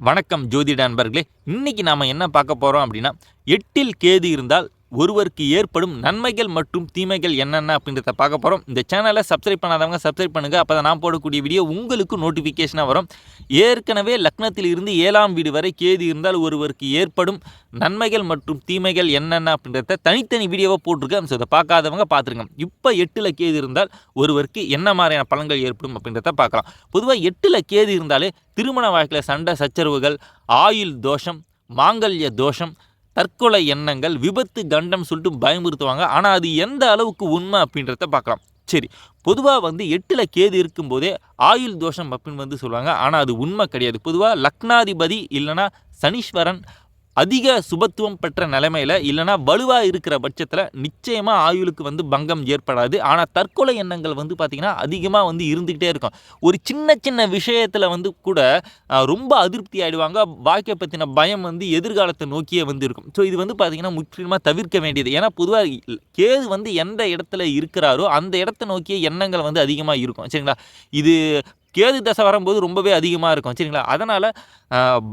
வணக்கம் ஜோதிட நண்பர்களே இன்னைக்கு நாம் என்ன பார்க்க போகிறோம் அப்படின்னா எட்டில் கேது இருந்தால் ஒருவருக்கு ஏற்படும் நன்மைகள் மற்றும் தீமைகள் என்னென்ன அப்படின்றத பார்க்க போகிறோம் இந்த சேனலை சப்ஸ்கிரைப் பண்ணாதவங்க சப்ஸ்கிரைப் பண்ணுங்கள் அப்போ தான் நான் போடக்கூடிய வீடியோ உங்களுக்கு நோட்டிஃபிகேஷனாக வரும். ஏற்கனவே லக்னத்தில் இருந்து ஏழாம் வீடு வரை கேது இருந்தால் ஒருவருக்கு ஏற்படும் நன்மைகள் மற்றும் தீமைகள் என்னென்ன அப்படின்றத தனித்தனி வீடியோவாக போட்டிருக்கேன். ஸோ அதை பார்க்காதவங்க பார்த்துருங்க. இப்போ எட்டில் கேது இருந்தால் ஒருவருக்கு என்ன மாதிரியான பலன்கள் ஏற்படும் அப்படின்றத பார்க்கலாம். பொதுவாக எட்டில் கேது இருந்தாலே திருமண வாழ்க்கையில் சண்டை சச்சரவுகள் ஆயுள் தோஷம் மாங்கல்ய தோஷம் தற்கொலை எண்ணங்கள் விபத்து கண்டம் சொல்லிட்டு பயமுறுத்துவாங்க. ஆனால் அது எந்த அளவுக்கு உண்மை அப்படின்றத பார்க்கலாம். சரி பொதுவாக வந்து எட்டில் கேது இருக்கும்போதே ஆயுள் தோஷம் அப்படின்னு வந்து சொல்லுவாங்க. ஆனால் அது உண்மை கிடையாது. பொதுவாக லக்னாதிபதி இல்லைன்னா சனீஸ்வரன் அதிக சுபத்துவம் பெற்ற நிலைமையில் இல்லைனா வலுவாக இருக்கிற பட்சத்தில் நிச்சயமாக ஆயுளுக்கு வந்து பங்கம் ஏற்படாது. ஆனால் தற்கொலை எண்ணங்கள் வந்து பார்த்திங்கன்னா அதிகமாக வந்து இருந்துக்கிட்டே இருக்கும். ஒரு சின்ன சின்ன விஷயத்தில் வந்து கூட ரொம்ப அதிருப்தி ஆகிடுவாங்க வாழ்க்கை பற்றின பயம் வந்து எதிர்காலத்தை நோக்கியே வந்து இருக்கும். ஸோ இது வந்து பார்த்திங்கன்னா முற்றிலுமாக தவிர்க்க வேண்டியது. ஏன்னா பொதுவாக கேது வந்து எந்த இடத்துல இருக்கிறாரோ அந்த இடத்த நோக்கிய எண்ணங்கள் வந்து அதிகமாக இருக்கும். சரிங்களா? இது கேது தசை வரும்போது ரொம்பவே அதிகமாக இருக்கும் சரிங்களா? அதனால்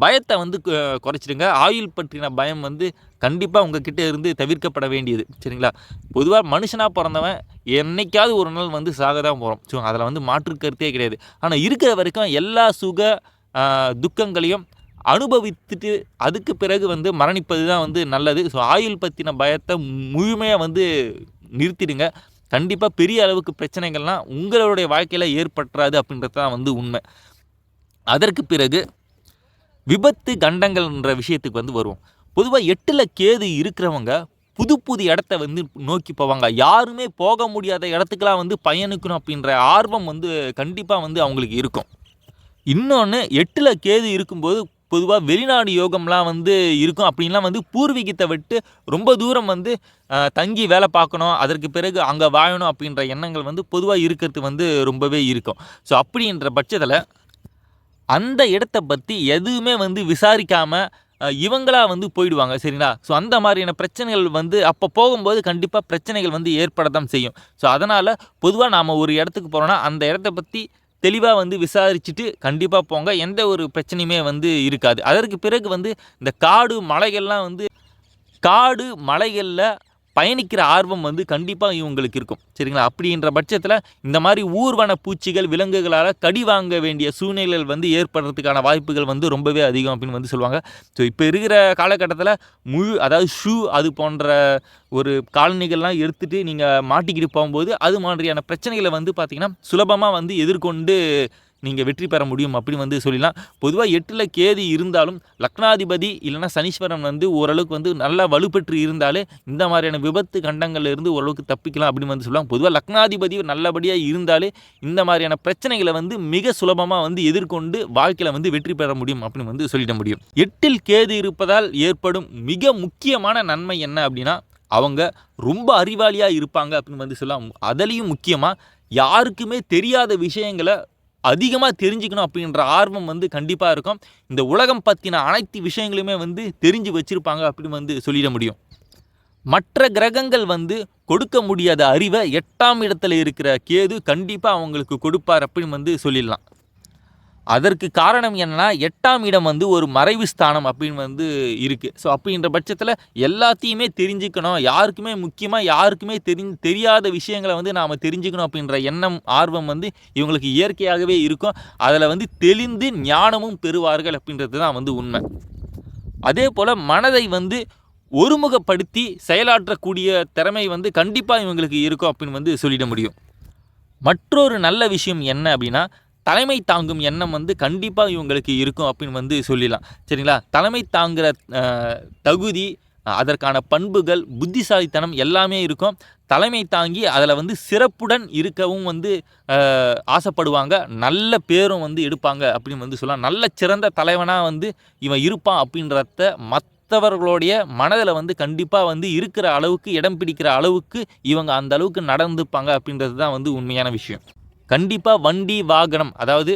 பயத்தை வந்து குறைச்சிடுங்க. ஆயுள் பற்றின பயம் வந்து கண்டிப்பாக உங்ககிட்ட இருந்து தவிர்க்கப்பட வேண்டியது சரிங்களா? பொதுவாக மனுஷனாக பிறந்தவன் என்னைக்காவது ஒரு நாள் வந்து சாக தான் போகிறோம் ஸோ அதில் வந்து மாற்று கருத்தே கிடையாது. ஆனால் இருக்கிற வரைக்கும் எல்லா சுக துக்கங்களையும் அனுபவித்துட்டு அதுக்கு பிறகு வந்து மரணிப்பது தான் வந்து நல்லது. ஸோ ஆயுள் பற்றின பயத்தை முழுமையாக வந்து நிறுத்திடுங்க. கண்டிப்பாக பெரிய அளவுக்கு பிரச்சனைகள்லாம் உங்களுடைய வாழ்க்கையில் ஏற்பட்டுறாது அப்படின்றது தான் வந்து உண்மை. அதற்கு பிறகு விபத்து கண்டங்கள்ன்ற விஷயத்துக்கு வந்து வருவோம். பொதுவாக எட்டில் கேது இருக்கிறவங்க புது புது இடத்த வந்து நோக்கி போவாங்க. யாருமே போக முடியாத இடத்துக்கெலாம் வந்து பயணிக்கணும் அப்படின்ற ஆர்வம் வந்து கண்டிப்பாக வந்து அவங்களுக்கு இருக்கும். இன்னொன்று எட்டில் கேது இருக்கும்போது பொதுவாக வெளிநாடு யோகம்லாம் வந்து இருக்கும். அப்படின்லாம் வந்து பூர்வீகத்தை விட்டு ரொம்ப தூரம் வந்து தங்கி வேலை பார்க்கணும் அதற்கு பிறகு அங்கே வாழணும் அப்படின்ற எண்ணங்கள் வந்து பொதுவாக இருக்கிறது வந்து ரொம்பவே இருக்கும். ஸோ அப்படின்ற பட்சத்தில் அந்த இடத்த பற்றி எதுவுமே வந்து விசாரிக்காமல் இவங்களாக வந்து போயிடுவாங்க. சரிங்களா? ஸோ அந்த மாதிரியான பிரச்சனைகள் வந்து அப்போ போகும்போது கண்டிப்பாக பிரச்சனைகள் வந்து ஏற்பட தான் செய்யும். ஸோ அதனால் பொதுவாக நாம் ஒரு இடத்துக்கு போகிறோன்னா அந்த இடத்த பற்றி தெளிவாக வந்து விசாரிச்சுட்டு கண்டிப்பாக போங்க. எந்த ஒரு பிரச்சனையுமே வந்து இருக்காது. அதற்கு பிறகு வந்து இந்த காடு மலைகள்லாம் வந்து காடு மலைகளில் பயணிக்கிற ஆர்வம் வந்து கண்டிப்பாக இவங்களுக்கு இருக்கும். சரிங்களா? அப்படின்ற பட்சத்தில் இந்த மாதிரி ஊர்வன பூச்சிகள் விலங்குகளால் கடி வாங்க வேண்டிய சூழ்நிலைகள் வந்து ஏற்படுறதுக்கான வாய்ப்புகள் வந்து ரொம்பவே அதிகம் அப்படின்னு வந்து சொல்லுவாங்க. ஸோ இப்போ இருக்கிற காலகட்டத்தில் முழு அதாவது ஷூ அது போன்ற ஒரு காலனிகள்லாம் எடுத்துகிட்டு நீங்கள் மாட்டிக்கிட்டு போகும்போது அது மாதிரியான பிரச்சனைகளை வந்து பார்த்திங்கன்னா சுலபமாக வந்து எதிர்கொண்டு நீங்கள் வெற்றி பெற முடியும் அப்படின்னு வந்து சொல்லலாம் பொதுவாக எட்டில் கேதி இருந்தாலும் லக்னாதிபதி இல்லைனா சனீஸ்வரன் வந்து ஓரளவுக்கு வந்து நல்லா வலுப்பெற்று இருந்தாலே இந்த மாதிரியான விபத்து கண்டங்களில் இருந்து ஓரளவுக்கு தப்பிக்கலாம் அப்படின்னு வந்து சொல்லுவாங்க. பொதுவாக லக்னாதிபதி நல்லபடியாக இருந்தாலே இந்த மாதிரியான பிரச்சனைகளை வந்து மிக சுலபமாக வந்து எதிர்கொண்டு வாழ்க்கையில் வந்து வெற்றி பெற முடியும் அப்படின்னு வந்து சொல்லிட முடியும். எட்டில் கேது இருப்பதால் ஏற்படும் மிக முக்கியமான நன்மை என்ன அப்படின்னா அவங்க ரொம்ப அறிவாளியாக இருப்பாங்க அப்படின்னு வந்து சொல்லலாம். அதுலேயும் முக்கியமாக யாருக்குமே தெரியாத விஷயங்களை அதிகமாக தெரிஞ்சுக்கணும் அப்படின்ற ஆர்வம் வந்து கண்டிப்பாக இருக்கும். இந்த உலகம் பற்றின அனைத்து விஷயங்களுமே வந்து தெரிஞ்சு வச்சுருப்பாங்க அப்படின்னு வந்து சொல்லிட முடியும். மற்ற கிரகங்கள் வந்து கொடுக்க முடியாத அறிவை எட்டாம் இடத்துல இருக்கிற கேது கண்டிப்பாக அவங்களுக்கு கொடுப்பார் அப்படின்னு வந்து சொல்லிடலாம். அதற்கு காரணம் என்னன்னா எட்டாம் இடம் வந்து ஒரு மறைவு ஸ்தானம் அப்படின்னு வந்து இருக்குது ஸோ அப்படின்ற பட்சத்தில் எல்லாத்தையுமே தெரிஞ்சுக்கணும். யாருக்குமே முக்கியமாக யாருக்குமே தெரி தெரியாத விஷயங்களை வந்து நாம் தெரிஞ்சுக்கணும் அப்படின்ற எண்ணம் ஆர்வம் வந்து இவங்களுக்கு இயற்கையாகவே இருக்கும். அதில் வந்து தெளிந்து ஞானமும் பெறுவார்கள் அப்படின்றது தான் வந்து உண்மை. அதே போல் மனதை வந்து ஒருமுகப்படுத்தி செயலாற்றக்கூடிய திறமை வந்து கண்டிப்பாக இவங்களுக்கு இருக்கும் அப்படின்னு வந்து சொல்லிட முடியும். மற்றொரு நல்ல விஷயம் என்ன அப்படின்னா தலைமை தாங்கும் எண்ணம் வந்து கண்டிப்பாக இவங்களுக்கு இருக்கும் அப்படின்னு வந்து சொல்லிடலாம். சரிங்களா? தலைமை தாங்குகிற தகுதி அதற்கான பண்புகள் புத்திசாலித்தனம் எல்லாமே இருக்கும். தலைமை தாங்கி அதில் வந்து சிறப்புடன் இருக்கவும் வந்து ஆசைப்படுவாங்க. நல்ல பேரும் வந்து எடுப்பாங்க அப்படின்னு வந்து சொல்லலாம். நல்ல சிறந்த தலைவனாக வந்து இவன் இருப்பான் அப்படின்றத மற்றவர்களுடைய மனதில் வந்து கண்டிப்பாக வந்து இருக்கிற அளவுக்கு இடம் பிடிக்கிற அளவுக்கு இவங்க அந்த அளவுக்கு நடந்துப்பாங்க அப்படின்றது தான் வந்து உண்மையான விஷயம். கண்டிப்பாக வண்டி வாகனம் அதாவது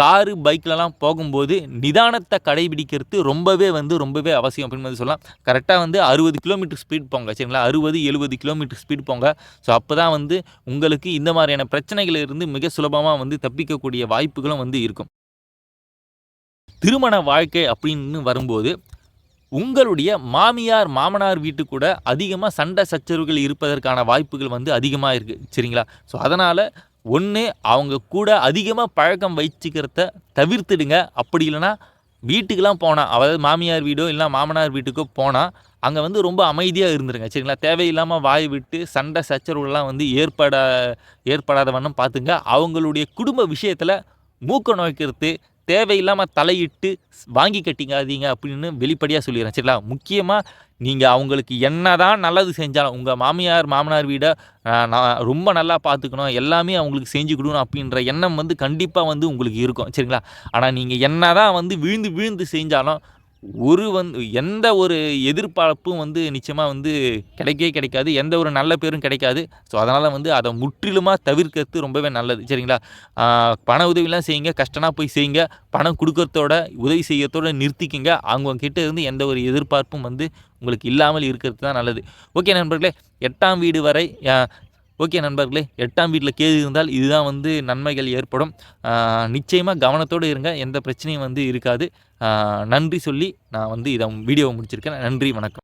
காரு பைக்லலாம் போகும்போது நிதானத்தை கடைபிடிக்கிறது ரொம்பவே வந்து ரொம்பவே அவசியம் அப்படின்னு வந்து சொல்லலாம். கரெக்டாக வந்து அறுபது கிலோமீட்டர் ஸ்பீட் போங்க சரிங்களா? அறுபது எழுபது கிலோமீட்டர் ஸ்பீட் போங்க. ஸோ அப்போ தான் வந்து உங்களுக்கு இந்த மாதிரியான பிரச்சனைகளிலிருந்து மிக சுலபமாக வந்து தப்பிக்கக்கூடிய வாய்ப்புகளும் வந்து இருக்கும். திருமண வாழ்க்கை அப்படின்னு வரும்போது உங்களுடைய மாமியார் மாமனார் வீட்டு கூட அதிகமாக சண்டை சச்சரவுகள் இருப்பதற்கான வாய்ப்புகள் வந்து அதிகமாக இருக்குது சரிங்களா? ஸோ அதனால் ஒன்று அவங்க கூட அதிகமாக பழக்கம் வச்சுக்கிறத தவிர்த்துடுங்க. அப்படி இல்லைன்னா வீட்டுக்கெலாம் போனால் அதாவது மாமியார் வீடோ இல்லை மாமனார் வீட்டுக்கோ போனால் அங்கே வந்து ரொம்ப அமைதியாக இருந்துருங்க. சரிங்களா? தேவையில்லாமல் வாய் விட்டு சண்டை சச்சரவுலாம் வந்து ஏற்பட ஏற்படாத வண்ணம் பார்த்துங்க. அவங்களுடைய குடும்ப விஷயத்தில் மூக்க நோய்க்கிறது தேவையில்லாமல் தலையிட்டு வாங்கி கட்டிக்காதீங்க அப்படின்னு வெளிப்படையாக சொல்லிடுறேன். சரிங்களா? முக்கியமாக நீங்கள் அவங்களுக்கு என்ன தான் நல்லது செஞ்சாலும் உங்கள் மாமியார் மாமனார் வீடை நான் ரொம்ப நல்லா பார்த்துக்கணும் எல்லாமே அவங்களுக்கு செஞ்சு கொடுக்கணும் அப்படின்ற எண்ணம் வந்து கண்டிப்பாக வந்து உங்களுக்கு இருக்கும். சரிங்களா? ஆனால் நீங்கள் என்ன தான் வந்து விழுந்து விழுந்து செஞ்சாலும் ஒரு வந்து எந்த ஒரு எதிர்பார்ப்பும் வந்து நிச்சயமாக வந்து கிடைக்கவே கிடைக்காது. எந்த ஒரு நல்ல பேரும் கிடைக்காது. ஸோ அதனால் வந்து அதை முற்றிலுமாக தவிர்க்கிறது ரொம்பவே நல்லது. சரிங்களா? பண உதவிலாம் செய்யுங்க. கஷ்டனா போய் செய்யுங்க. பணம் கொடுக்கறதோட உதவி செய்யறதோட நிறுத்திக்கிங்க. அவங்க கிட்ட இருந்து எந்த ஒரு எதிர்பார்ப்பும் வந்து உங்களுக்கு இல்லாமல் இருக்கிறது தான் நல்லது. ஓகே நண்பர்களே எட்டாம் வீடு வரை ஓகே நண்பர்களே எட்டாம் வீட்டில் கேது இருந்தால் இதுதான் வந்து நன்மைகள் ஏற்படும். நிச்சயமாக கவனத்தோடு இருங்க எந்த பிரச்சனையும் வந்து இருக்காது. நன்றி சொல்லி நான் வந்து இதை வீடியோவை முடிச்சிருக்கேன். நன்றி வணக்கம்.